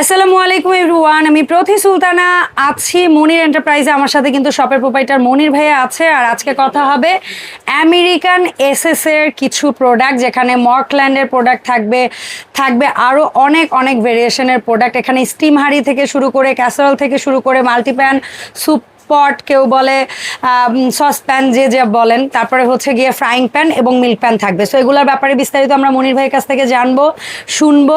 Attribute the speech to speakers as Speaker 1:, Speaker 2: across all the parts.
Speaker 1: আসসালামু আলাইকুম এভরিওয়ান, আমি প্রতি সুলতানা আছি মনির এন্টারপ্রাইজে। আমার সাথে কিন্তু শপের প্রোপাইটার মনির ভাইয়া আছে আর আজকে কথা হবে আমেরিকান এসএস এর কিছু প্রোডাক্ট যেখানে মর্কল্যান্ডের প্রোডাক্ট থাকবে থাকবে আরও অনেক অনেক ভেরিয়েশনের প্রোডাক্ট এখানে স্টিম হাঁড়ি থেকে শুরু করে ক্যাসারল থেকে শুরু করে মাল্টিপ্যান স্যুপ পট কেউ বলে সসপ্যান যে যে বলেন, তারপরে হচ্ছে গিয়ে ফ্রাইং প্যান এবং মিল্ক প্যান থাকবে। সো এগুলোর ব্যাপারে বিস্তারিত আমরা মনির ভাইয়ের কাছ থেকে জানব, শুনব।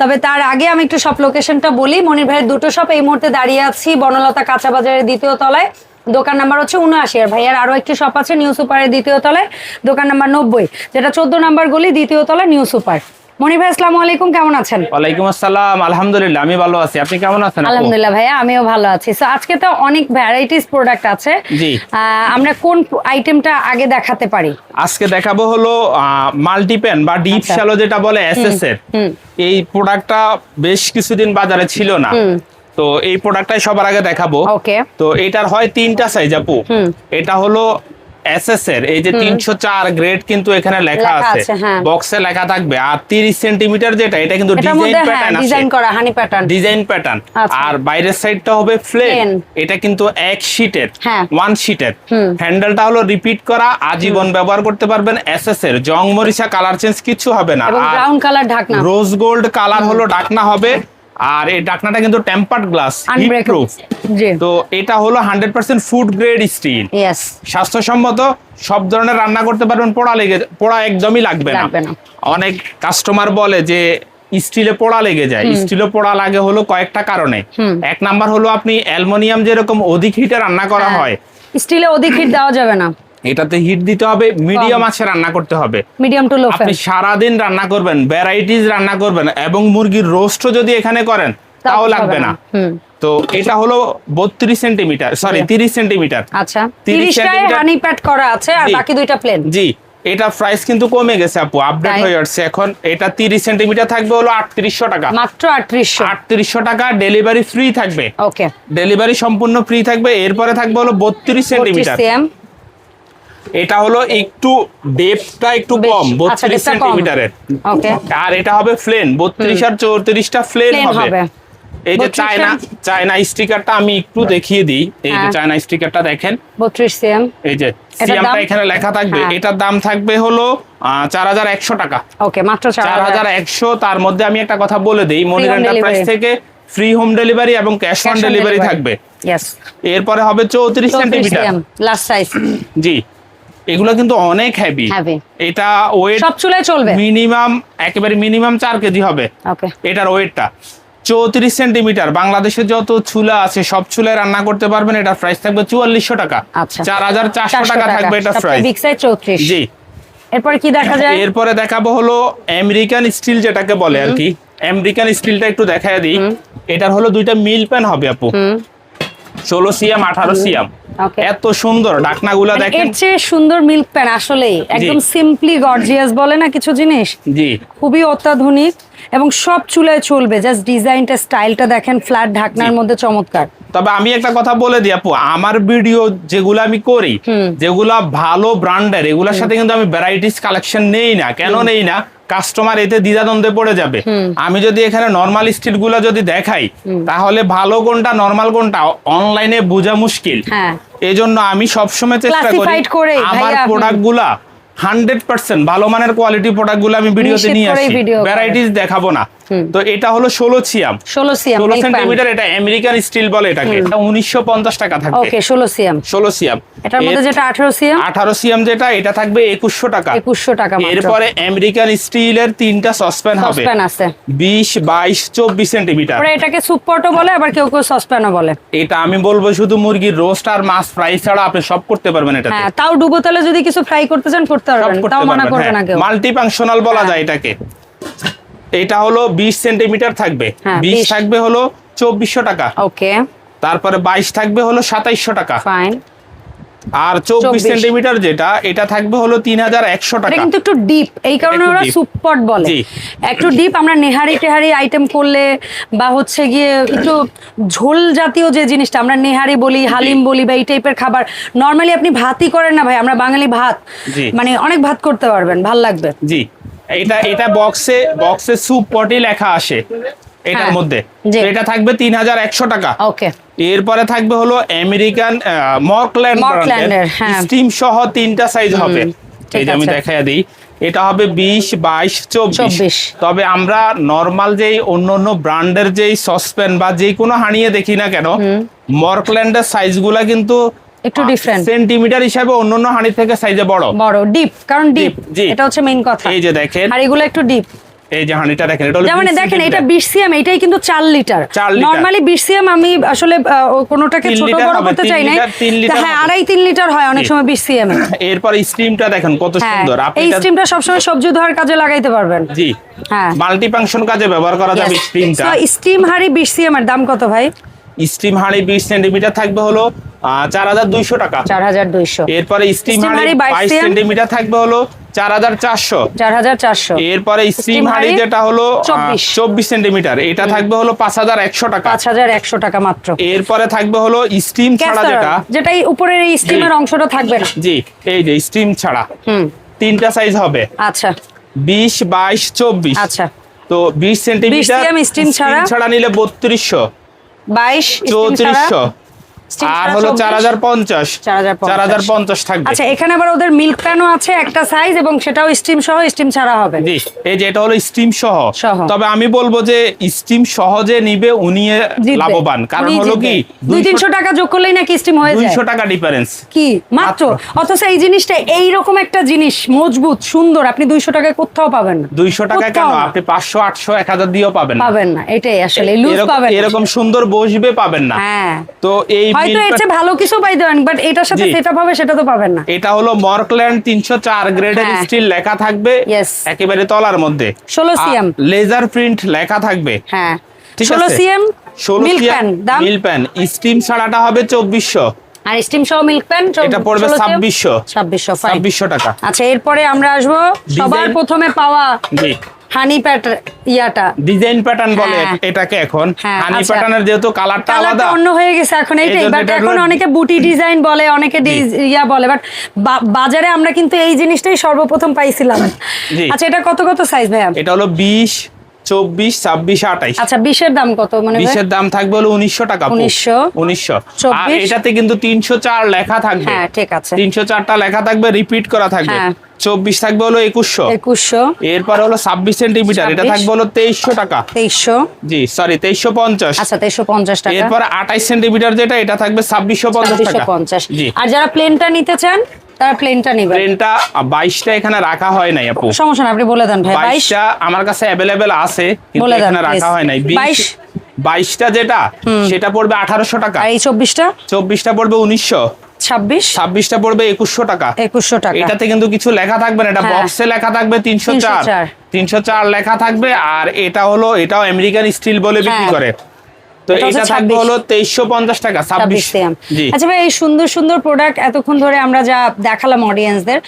Speaker 1: তবে তার আগে আমি একটু সব লোকেশনটা বলি। মনির ভাইয়ের দুটো শপ এই মুহূর্তে দাঁড়িয়ে আছি, বনলতা কাঁচা বাজারের দ্বিতীয় তলায়। দোকান নাম্বার হচ্ছে উনআশি। আর ভাইয়ার আরও একটি শপ আছে নিউ সুপারের দ্বিতীয় তলায়, দোকান নাম্বার নব্বই, যেটা চোদ্দ নাম্বার গলি, দ্বিতীয় তলায় নিউ সুপার মনির ভাই আসসালামু আলাইকুম কেমন আছেন?
Speaker 2: ওয়ালাইকুম আসসালাম আলহামদুলিল্লাহ আমি ভালো আছি। আপনি কেমন আছেন
Speaker 1: আলহামদুলিল্লাহ ভাইয়া আমিও ভালো আছি। সো আজকে তো অনেক ভ্যারাইটিস প্রোডাক্ট আছে।
Speaker 2: জি।
Speaker 1: আমরা কোন আইটেমটা আগে দেখাতে পারি?
Speaker 2: আজকে দেখাবো হলো মাল্টিপ্যান বা ডিপ
Speaker 1: আচ্ছা।
Speaker 2: শ্যালো যেটা বলে এসএস এর এই প্রোডাক্টটা বেশ কিছুদিন বাজারে ছিল না। তো এই প্রোডাক্টটাই সবার আগে দেখাবো।
Speaker 1: ওকে
Speaker 2: তো এটার হয় তিনটা সাইজ আপু। এটা হলো এসএস এর এই যে তিনশো চার গ্রেড কিন্তু এখানে লেখা আছে।
Speaker 1: আছে, হ্যাঁ।
Speaker 2: বক্সে লেখা থাকবে আর তিরিশ সেন্টিমিটার যেটা এটা কিন্তু ডিজাইন প্যাটার্ন আছে।
Speaker 1: ডিজাইন করা হানি প্যাটার্ন
Speaker 2: ডিজাইন প্যাটার্ন
Speaker 1: আচ্ছা।
Speaker 2: আর বাইরের সাইডটা হবে। প্লেন এটা কিন্তু এক শীটের। ওয়ান শীটের হ্যান্ডেলটা হলো রিপিট করা আজীবন ব্যবহার করতে পারবেন এসএস এর। জং মরিচা কালার চেঞ্জ কিছু হবে না। আর
Speaker 1: ব্রাউন কালার ঢাকনা।
Speaker 2: রোজ গোল্ড কালার হলো ডাকনা হবে। আর এই ডাকনাটা কিন্তু টেম্পার্ড গ্লাস প্রুফ তো এটা হলো hundred percent food grade steel স্বাস্থ্যসম্মত সব ধরনের রান্না করতে পারবেন পোড়া লেগে পোড়া একদমই লাগবে না। অনেক কাস্টমার বলে যে স্টিলে পোড়া লেগে যায়। স্টিলে পোড়া লাগে হলো কয়েকটা কারণে। এক নাম্বার হলো আপনি অ্যালুমিনিয়াম যেরকম অধিক হিটে রান্না করা
Speaker 1: হ্যাঁ।
Speaker 2: হয়।
Speaker 1: স্টিলে অধিক হিট দেওয়া যাবে না।
Speaker 2: এটাতে হিট দিতে হবে মিডিয়াম আছে রান্না করতে হবে।
Speaker 1: মিডিয়াম টু লো
Speaker 2: আপনি সারাদিন রান্না করবেন ভ্যারাইটিজ রান্না করবেন এবং মুরগির রোস্টও যদি এখানে করেন তাও লাগবে না। তো এটা হলো বত্রিশ সেন্টিমিটার সরি তিরিশ সেন্টিমিটার
Speaker 1: আচ্ছা।
Speaker 2: 30
Speaker 1: তিরিশটায়
Speaker 2: সেন্টিমিটার-
Speaker 1: হানি প্যাট করা আছে আর। বাকি দুইটা প্লেন
Speaker 2: জি। এটা প্রাইস কিন্তু কমে গেছে আপু আপডেট হয়ে যাচ্ছে। এখন এটা তিরিশ সেন্টিমিটার থাকবে হলো আটত্রিশশো টাকা।
Speaker 1: মাত্র আটত্রিশশো।
Speaker 2: আটত্রিশশো টাকা ডেলিভারি ফ্রি থাকবে।
Speaker 1: ওকে
Speaker 2: ডেলিভারি সম্পূর্ণ ফ্রি থাকবে এরপরে থাকবে হলো বত্রিশ সেন্টিমিটার
Speaker 1: সিএম
Speaker 2: এটা হলো একটু ডেপটা একটু কম
Speaker 1: আচ্ছা,
Speaker 2: বত্রিশ সেন্টিমিটারের আর এটা হবে ফ্লেন বত্রিশ আর চৌত্রিশটা ফ্লেন হবে। এই যে চায়না চায়না স্টিকারটা আমি একটু দেখিয়ে দিই। এই যে
Speaker 1: হ্যাঁ।
Speaker 2: চায়না স্টিকারটা দেখেন।
Speaker 1: বত্রিশ সিএম
Speaker 2: এই যে
Speaker 1: দাম?
Speaker 2: এখানে লেখা থাকবে।
Speaker 1: হ্যাঁ।
Speaker 2: এটার দাম থাকবে হলো চার হাজার একশো টাকা।
Speaker 1: ওকে মাত্র চার
Speaker 2: চার হাজার একশো তার মধ্যে আমি একটা কথা বলে দিই। মনির এন্টারপ্রাইজ থেকে ফ্রি হোম ডেলিভারি এবং ক্যাশ অন ডেলিভারি থাকবে। এরপরে হবে চৌত্রিশ
Speaker 1: চৌত্রিশ
Speaker 2: সেন্টিমিটার
Speaker 1: লাস্ট সাইজ
Speaker 2: জি। এগুলো কিন্তু অনেক হেভি এটা ওয়েট
Speaker 1: সব চুলায় চলবে?
Speaker 2: মিনিমাম একেবারে মিনিমাম চার কেজি হবে।
Speaker 1: ওকে
Speaker 2: এটার ওয়েটটা চৌত্রিশ সেন্টিমিটার বাংলাদেশে যত চুলা আছে সব চুলায় রান্না করতে পারবেন এটার প্রাইস থাকবে চুয়াল্লিশশো টাকা।
Speaker 1: আচ্ছা।
Speaker 2: চার হাজার চারশো টাকা থাকবে এটা প্রাইস
Speaker 1: চৌত্রিশ।
Speaker 2: জি।
Speaker 1: এরপর কি দেখা যায়?
Speaker 2: এরপরে দেখাবো হলো আমেরিকান স্টিল যেটাকে বলে আর কি। আমেরিকান স্টিলটা একটু দেখায় দিই। এটার হলো দুইটা মিল প্যান হবে আপু। ষোলো সিএম আঠারো সিএম। এত সুন্দর ডাকনাগুলো
Speaker 1: মানে
Speaker 2: দেখেন।
Speaker 1: এর চেয়ে সুন্দর মিল্ক প্যান আসলে একদম সিম্পলি গর্জিয়াস বলে না কিছু জিনিস?
Speaker 2: জি।
Speaker 1: খুবই অত্যাধুনিক এবং সব চুলায় চলবে। জাস্ট ডিজাইনটা স্টাইলটা দেখেন ফ্ল্যাট ঢাকনার মধ্যে চমৎকার।
Speaker 2: তবে আমি একটা কথা বলে দিই আপু আমার ভিডিও যেগুলো আমি করি যেগুলা ভালো ব্র্যান্ডের এগুলোর সাথে কিন্তু আমি ভ্যারাইটিস কালেকশন নেই না। কেন নেই না? কাস্টমার এতে দ্বিধাদ্বন্দ্বে পড়ে যাবে। আমি যদি এখানে নর্মাল স্টিলগুলা যদি দেখাই তাহলে ভালো কোনটা নর্মাল কোনটা অনলাইনে বোঝা মুশকিল।
Speaker 1: হ্যাঁ।
Speaker 2: এই জন্য আমি সবসময় চেষ্টা করি আমার প্রোডাক্টগুলা হান্ড্রেড পার্সেন্ট ভালো মানের কোয়ালিটি প্রোডাক্টগুলো আমি ভিডিওতে নিয়ে আসি। ভ্যারাইটিস দেখাবো না। তো এটা হলো ষোলো ছিয়াম
Speaker 1: ষোলো সিএম
Speaker 2: ষোলো সেন্টিমিটার এটা আমেরিকান স্টিল বলে এটাকে। এটা উনিশশো পঞ্চাশ টাকা থাকবে।
Speaker 1: ওকে ষোলো সিএম
Speaker 2: ষোলো সিয়াম।
Speaker 1: এটার মধ্যে যেটা আঠারো সিএম
Speaker 2: আঠারো সিএম যেটা এটা থাকবে একুশশো টাকা।
Speaker 1: একুশশো টাকা
Speaker 2: এরপরে আমেরিকান স্টিলের তিনটা সসপ্যান হবে।
Speaker 1: আছে।
Speaker 2: বিশ বাইশ চব্বিশ সেন্টিমিটার
Speaker 1: এটাকে সুপ পটও বলে আবার কেউ কেউ সসপ্যানও বলে।
Speaker 2: এটা আমি বলব শুধু মুরগির রোস্ট আর মাছ ফ্রাই ছাড়া আপনি সব করতে পারবেন এটাতে।
Speaker 1: হ্যাঁ তাও ডুবো তেলে যদি কিছু ফ্রাই করতে চান করতে পারবেন। তাও মানা করবে না কেউ।
Speaker 2: মাল্টি ফাংশনাল বলা
Speaker 1: হ্যাঁ।
Speaker 2: যায় এটাকে। এটা হলো বিশ সেন্টিমিটার থাকবে।
Speaker 1: হ্যাঁ,
Speaker 2: বিশ
Speaker 1: 20
Speaker 2: থাকবে হলো চব্বিশশো টাকা।
Speaker 1: ওকে।
Speaker 2: তারপরে বাইশ থাকবে হলো সাতাইশশো টাকা।
Speaker 1: ফাইন।
Speaker 2: আর চব্বিশ
Speaker 1: 24
Speaker 2: সেন্টিমিটার যেটা এটা থাকবে হলো তিন হাজার একশো
Speaker 1: এটা
Speaker 2: টাকা।
Speaker 1: কিন্তু একটু ডিপ এই কারণে ওরা
Speaker 2: deep।
Speaker 1: বলে। একটু ডিপ আমরা নেহারি টেহারি আইটেম করলে বা হচ্ছে গিয়ে একটু ঝোল জাতীয় যে জিনিসটা আমরা নেহারি বলি হালিম বলি বা এই টাইপের খাবার নর্মালি আপনি ভাতই করেন না ভাই আমরা বাঙালি ভাত। মানে অনেক ভাত করতে পারবেন ভালো লাগবে।
Speaker 2: জি। এটা এটা বক্সে বক্সে সুপ পটি লেখা আসে এটার
Speaker 1: হ্যাঁ,
Speaker 2: মধ্যে। এটা থাকবে তিন হাজার একশো টাকা।
Speaker 1: ওকে।
Speaker 2: এরপরে থাকবে হলো আমেরিকান মর্কল্যান্ড। স্টিম সহ তিনটা সাইজ হবে। এই যে আমি। দেখাই দিই। এটা হবে বিশ বাইশ চব্বিশ। তবে আমরা নর্মাল যেই অন্য অন্য ব্র্যান্ডের যেই সসপ্যান বা যে কোনো হানিয়ে দেখি না কেন মর্কল্যান্ডের সাইজগুলা কিন্তু
Speaker 1: একটু different।
Speaker 2: সেন্টিমিটার হিসাবে অন্য অন্য হানি থেকে সাইজে বড়?
Speaker 1: বড় ডিপ কারণ ডিপ এটা হচ্ছে মেইন কথা।
Speaker 2: এই যে দেখেন।
Speaker 1: আর এগুলো একটু ডিপ
Speaker 2: এই যে হানিটা দেখেন এটা 20
Speaker 1: দেখেন সিএম এটাই কিন্তু লিটার। সিএম আমি আসলে কোনোটাকে ছোট বড় করতে চাই না
Speaker 2: লিটার, তিন লিটার
Speaker 1: হ্যাঁ আড়াই লিটার হয় অনেক সময় বিশ সিএম
Speaker 2: এরপর স্টিমটা দেখেন কত
Speaker 1: হ্যাঁ
Speaker 2: সুন্দর। আপনি
Speaker 1: এই স্টিমটা সবসময় সবজি ধোয়ার কাজে লাগাইতে পারবেন।
Speaker 2: জি।
Speaker 1: হ্যাঁ।
Speaker 2: মাল্টি ফাংশন কাজে ব্যবহার করা যাবে স্টিমটা
Speaker 1: স্টিম হাড়ি সিএম এর দাম কত ভাই?
Speaker 2: স্টিম হাঁড়ি বিশ সেন্টিমিটার থাকবে হলো চার হাজার দুইশো টাকা।
Speaker 1: চার হাজার দুইশো।
Speaker 2: এরপরে স্টিম হাঁড়ি
Speaker 1: হাঁড়ি 22
Speaker 2: বাইশ
Speaker 1: cm
Speaker 2: সেন্টিমিটার থাকবে হলো চার হাজার চারশো।
Speaker 1: চার হাজার চারশো।
Speaker 2: এরপরে স্টিম হাঁড়ি যেটা হলো
Speaker 1: 24
Speaker 2: চব্বিশ। সেন্টিমিটার এটা থাকবে হলো পাঁচ হাজার একশো টাকা।
Speaker 1: পাঁচ হাজার একশো টাকা মাত্র।
Speaker 2: এরপরে থাকবে হলো স্টিম ছাড়া যেটা
Speaker 1: উপরের এই স্টিমের অংশটা থাকবে না।
Speaker 2: জি এই যে স্টিম ছাড়া।
Speaker 1: হুম।
Speaker 2: তিনটা সাইজ হবে।
Speaker 1: আচ্ছা।
Speaker 2: বিশ বাইশ চব্বিশ।
Speaker 1: আচ্ছা।
Speaker 2: তো বিশ সেন্টিমিটার
Speaker 1: cm steam ছাড়া?
Speaker 2: ছাড়া নিলে বত্রিশশো।
Speaker 1: বাইশ
Speaker 2: চৌত্রিশশো।
Speaker 1: Steam
Speaker 2: আর হলো
Speaker 1: 24
Speaker 2: চার হাজার পঞ্চাশ।
Speaker 1: 4050
Speaker 2: চার হাজার পঞ্চাশ থাকবে।
Speaker 1: আচ্ছা এখানে আবার ওদের মিল্ক প্যানও আছে একটা সাইজ এবং সেটাও স্টিম সহ স্টিম ছাড়া হবে।
Speaker 2: জি এই যে এটা হলো স্টিম সহ।
Speaker 1: সহ।
Speaker 2: তবে আমি বলব যে স্টিম সহজে নিবে উনি লাভবান। কারণ হলো কি
Speaker 1: দুই তিনশো টাকা যোগ করলেই নাকি স্টিম হয়ে যায়।
Speaker 2: দুইশো টাকা ডিফারেন্স
Speaker 1: কি? মাত্র।
Speaker 2: মাত্র।
Speaker 1: অথচ এই জিনিসটা এইরকম একটা জিনিস মজবুত সুন্দর আপনি দুইশো টাকায় কোথাও পাবেন না।
Speaker 2: দুইশো টাকা কেন? আপনি পাঁচশো আটশো এক হাজার দিয়েও পাবেন না।
Speaker 1: পাবেন না এটাই আসলে লুজ
Speaker 2: এরকম-
Speaker 1: পাবেন
Speaker 2: এরকম সুন্দর বসবে পাবেন না।
Speaker 1: হ্যাঁ।
Speaker 2: তো এই
Speaker 1: হয়তো
Speaker 2: milk
Speaker 1: এর চেয়ে ভালো কিছু বাট এটার সাথে
Speaker 2: জি।
Speaker 1: সেটা পাবে সেটা তো পাবেন না।
Speaker 2: এটা হলো মর্কল্যান্ড তিনশো চার গ্রেডের। স্টিল লেখা থাকবে। একেবারে তলার মধ্যে।
Speaker 1: 16 cm
Speaker 2: লেজার প্রিন্ট লেখা থাকবে।
Speaker 1: হ্যাঁ।
Speaker 2: ঠিক
Speaker 1: ষোলো
Speaker 2: আছে?
Speaker 1: সিএম
Speaker 2: ষোলো
Speaker 1: মিল্ক প্যান দাম?
Speaker 2: মিল প্যান স্টিম ছাড়াটা হবে চব্বিশশো।
Speaker 1: আর স্টিম সহ মিল্ক প্যান
Speaker 2: এটা পড়বে ছাব্বিশশো।
Speaker 1: ছাব্বিশশো
Speaker 2: ছাব্বিশশো টাকা।
Speaker 1: আচ্ছা এরপরে আমরা আসব সবার প্রথমে পাওয়া
Speaker 2: জি।
Speaker 1: হানি প্যাটার্ন ইয়াটা।
Speaker 2: ডিজাইন প্যাটার্ন বলে
Speaker 1: হ্যাঁ।
Speaker 2: এটাকে এখন।
Speaker 1: হ্যাঁ,
Speaker 2: হানি
Speaker 1: আচ্ছা।
Speaker 2: প্যাটার্নের যেহেতু কালারটা আলাদা
Speaker 1: অন্য হয়ে গেছে এখন এইটাই। বাট এখন অনেকে বুটি ডিজাইন বলে অনেকে ইয়া বলে। বাট বাজারে আমরা কিন্তু এই জিনিসটাই সর্বপ্রথম পাইছিলাম। আচ্ছা এটা কত কত সাইজ ভাইয়া?
Speaker 2: এটা হলো বিশ চব্বিশ ছাব্বিশ আঠাইশ।
Speaker 1: আচ্ছা বিশের দাম কত মানে
Speaker 2: বিশের দাম থাকবে হলো উনিশশো টাকা
Speaker 1: 1900
Speaker 2: উনিশশো। আর এটাতে কিন্তু তিনশো চার লেখা থাকবে।
Speaker 1: হ্যাঁ ঠিক আছে।
Speaker 2: তিনশো চারটা লেখা থাকবে রিপিট করা থাকবে। চব্বিশ থাকবে হলো একুশশো।
Speaker 1: একুশশো।
Speaker 2: এরপর হলো ছাব্বিশ সেন্টিমিটার এটা থাকবে হলো তেইশশো টাকা।
Speaker 1: তেইশশো।
Speaker 2: জি সরি তেইশশো পঞ্চাশ।
Speaker 1: আচ্ছা তেইশশো পঞ্চাশ টাকা।
Speaker 2: এরপর আঠাইশ সেন্টিমিটার যেটা এটা থাকবে ছাব্বিশশো পঞ্চাশ টাকা।
Speaker 1: পঞ্চাশ। আর যারা প্লেনটা নিতে চান তারা প্লেনটা নিবেন
Speaker 2: এখানে রাখা হয় নাই আপু।
Speaker 1: সমস্যা না আপনি বলে দেন ভাই। বাইশ
Speaker 2: বাইশটা আমার কাছে আছে কিন্তু এখানে রাখা হয় নাই।
Speaker 1: বাইশ?
Speaker 2: বাইশ বাইশটা যেটা সেটা পড়বে আঠারোশো টাকা।
Speaker 1: এই চব্বিশটা?
Speaker 2: চব্বিশটা পড়বে উনিশশো।
Speaker 1: ছাব্বিশ?
Speaker 2: ছাব্বিশটা পড়বে একুশশো টাকা।
Speaker 1: একুশশো টাকা।
Speaker 2: এটাতে কিন্তু কিছু লেখা থাকবে না এটা
Speaker 1: হ্যাঁ।
Speaker 2: বক্সে লেখা থাকবে তিনশো চার। তিনশো চার। লেখা থাকবে আর এটা হলো এটাও আমেরিকান স্টিল বলে বিক্রি
Speaker 1: হ্যাঁ।
Speaker 2: করে। তো
Speaker 1: এটা হচ্ছে
Speaker 2: এটা থাকবে
Speaker 1: 26
Speaker 2: হলো তেইশশো পঞ্চাশ টাকা ছাব্বিশ
Speaker 1: ছাব্বিশ। সিএম
Speaker 2: জি।
Speaker 1: আচ্ছা ভাই এই সুন্দর সুন্দর প্রোডাক্ট এতক্ষণ ধরে আমরা যা দেখালাম অডিয়েন্সদের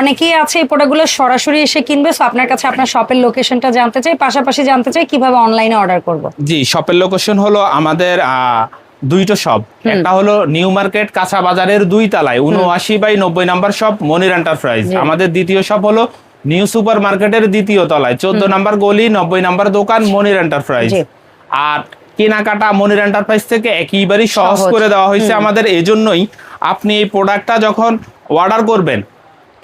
Speaker 1: অনেকেই আছে এই প্রোডাক্টগুলো সরাসরি এসে কিনবে সো আপনার কাছে আপনার শপের লোকেশনটা জানতে চাই পাশাপাশি জানতে চাই কীভাবে অনলাইনে অর্ডার করব।
Speaker 2: জি শপের লোকেশন হলো আমাদের দুইটো শপ একটা হলো নিউ মার্কেট কাঁচা বাজারের দুই তলায় উনআশি বাই নব্বই নাম্বার শপ মনির এন্টারপ্রাইজ আমাদের দ্বিতীয় শপ হলো নিউ সুপার মার্কেটের দ্বিতীয় তলায় চোদ্দ নাম্বার গলি নব্বই নাম্বার দোকান মনির এন্টারপ্রাইজ আর কেনাকাটা মনির এন্টারপ্রাইজ থেকে একেবারেই সহজ। করে দেওয়া হয়েছে আমাদের এজন্যই আপনি এই প্রোডাক্টটা যখন অর্ডার করবেন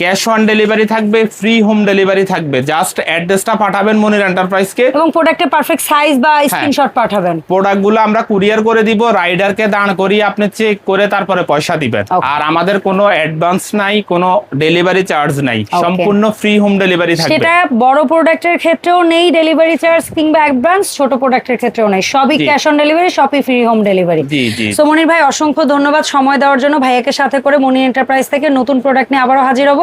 Speaker 2: ক্যাশ অন ডেলিভারি থাকবে ফ্রি হোম ডেলিভারি থাকবে। জাস্ট অ্যাড্রেসটা পাঠাবেন মনির এন্টারপ্রাইজকে
Speaker 1: এবং প্রোডাক্টের পারফেক্ট সাইজ বা স্ক্রিনশট পাঠাবেন।
Speaker 2: প্রোডাক্টগুলো আমরা কুরিয়ার করে দিব রাইডারকে দাঁড় করিয়ে আপনি চেক করে তারপরে পয়সা দিবেন। আর আমাদের কোনো অ্যাডভান্স নাই কোনো ডেলিভারি চার্জ নাই। সম্পূর্ণ ফ্রি হোম ডেলিভারি থাকবে।
Speaker 1: সেটা বড় প্রোডাক্টের ক্ষেত্রেও নেই ডেলিভারি চার্জ কিংবা অ্যাডভান্স ছোট প্রোডাক্টের ক্ষেত্রেও নেই। সবই ক্যাশ অন ডেলিভারি সবই ফ্রি হোম ডেলিভারি
Speaker 2: জি জি।
Speaker 1: সো মনির ভাই অসংখ্য ধন্যবাদ সময় দেওয়ার জন্য। ভাইয়াকে সাথে করে মনি এন্টারপ্রাইজ থেকে নতুন প্রোডাক্ট নিয়ে আবারও হাজির হব।